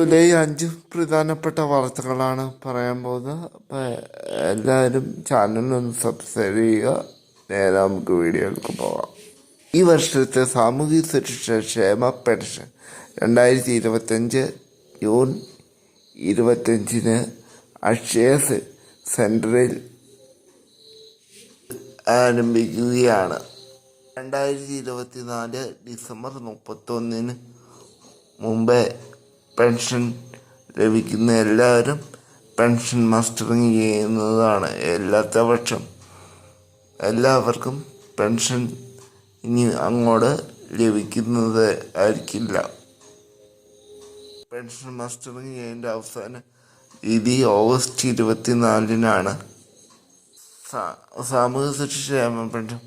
July അഞ്ച് പ്രധാനപ്പെട്ട വാർത്തകളാണ് പറയാൻ പോകുന്നത്. അപ്പം എല്ലാവരും ചാനലൊന്ന് സബ്സ്ക്രൈബ് ചെയ്യുക. നേരെ നമുക്ക് വീഡിയോയിലേക്ക് പോകാം. ഈ വർഷത്തെ സാമൂഹിക സുരക്ഷ ക്ഷേമ പെൻഷൻ രണ്ടായിരത്തി ഇരുപത്തഞ്ച് ജൂൺ ഇരുപത്തഞ്ചിന് അക്ഷയ സെന്ററിൽ ആരംഭിക്കുകയാണ്. രണ്ടായിരത്തി ഇരുപത്തിനാല് ഡിസംബർ മുപ്പത്തൊന്നിന് മുമ്പേ പെൻഷൻ ലഭിക്കുന്ന എല്ലാവരും പെൻഷൻ മസ്റ്ററിങ് ചെയ്യുന്നതാണ് എല്ലാത്ത പക്ഷം. എല്ലാവർക്കും പെൻഷൻ ഇനി അങ്ങോട്ട് ലഭിക്കുന്നത് ആയിരിക്കില്ല. പെൻഷൻ മസ്റ്ററിങ് ചെയ്യേണ്ട അവസാന രീതി ഓഗസ്റ്റ് ഇരുപത്തിനാലിനാണ്. സാമൂഹ്യ സുരക്ഷ ക്ഷേമ പെൻഷൻ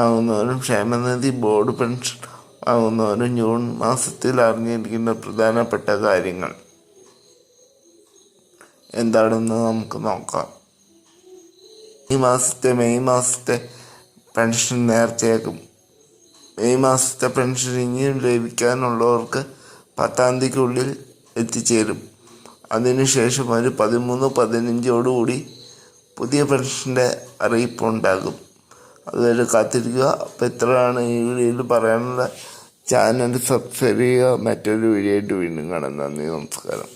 ആകുന്നവരും ക്ഷേമനിധി ബോർഡ് പെൻഷൻ ആകുന്നവരും ജൂൺ മാസത്തിൽ അറിഞ്ഞിരിക്കുന്ന പ്രധാനപ്പെട്ട കാര്യങ്ങൾ. എന്താണെന്ന് നമുക്ക് നോക്കാം. ഈ മാസത്തെ മെയ് മാസത്തെ പെൻഷൻ നേരത്തെയാക്കും മെയ് മാസത്തെ പെൻഷൻ ഇനിയും ലഭിക്കാനുള്ളവർക്ക് പത്താം തീയതിക്കുള്ളിൽ എത്തിച്ചേരും. അതിനുശേഷം ഒരു പതിമൂന്ന് പതിനഞ്ചോടുകൂടി പുതിയ പെൻഷന്റെ അറിയിപ്പ് ഉണ്ടാകും അതുവരെ കാത്തിരിക്കുക. അപ്പോൾ എത്രയാണ് ഈ വീഡിയോയിൽ പറയാനുള്ള ചാനൽ സബ്സ്ക്രൈബ് ചെയ്യുക മറ്റൊരു വീഡിയോ ആയിട്ട് വീണ്ടും കാണാം. നന്ദി നമസ്കാരം.